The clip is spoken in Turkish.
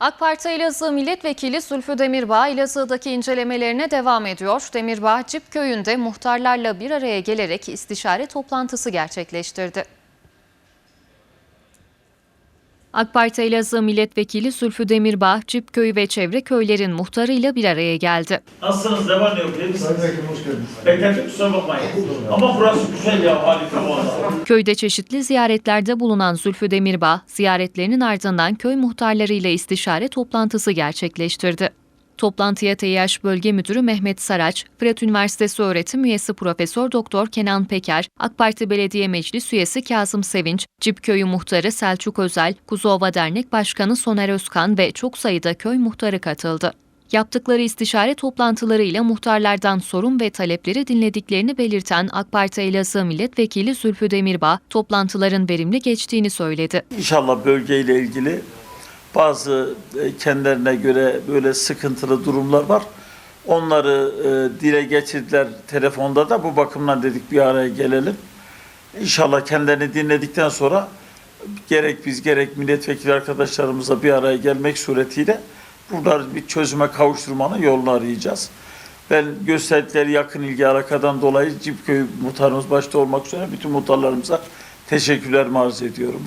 AK Parti Elazığ Milletvekili Zülfü Demirbağ Elazığ'daki incelemelerine devam ediyor. Demirbağ Cip köyünde muhtarlarla bir araya gelerek istişare toplantısı gerçekleştirdi. AK Parti Elazığ Milletvekili Zülfü Demirbağ, Cip köyü ve çevre köylerin muhtarıyla bir araya geldi. Nasılsınız? Ne var ne yok? İyi misiniz? Sayın Vekilim hoş geldiniz. Beklettim kusura bakmayın. Ama burası güzel ya harika valla. Köyde çeşitli ziyaretlerde bulunan Zülfü Demirbağ, ziyaretlerinin ardından köy muhtarlarıyla istişare toplantısı gerçekleştirdi. Toplantıya TİH Bölge Müdürü Mehmet Saraç, Fırat Üniversitesi öğretim üyesi Profesör Doktor Kenan Peker, AK Parti Belediye Meclis üyesi Kazım Sevinç, Cip Köyü Muhtarı Selçuk Özel, Kuzuova Dernek Başkanı Soner Özkan ve çok sayıda köy muhtarı katıldı. Yaptıkları istişare toplantılarıyla muhtarlardan sorun ve talepleri dinlediklerini belirten AK Parti Elazığ Milletvekili Zülfü Demirbağ, toplantıların verimli geçtiğini söyledi. İnşallah bölgeyle ilgili bazı e, kendilerine göre böyle sıkıntılı durumlar var. Onları e, dile getirdiler telefonda da bu bakımdan dedik bir araya gelelim. İnşallah kendilerini dinledikten sonra gerek biz gerek milletvekili arkadaşlarımızla bir araya gelmek suretiyle bunları bir çözüme kavuşturmanın yolunu arayacağız. Ben gösterdikleri yakın ilgi alakadan dolayı Cipköy muhtarımız başta olmak üzere bütün muhtarlarımıza teşekkürler arz ediyorum.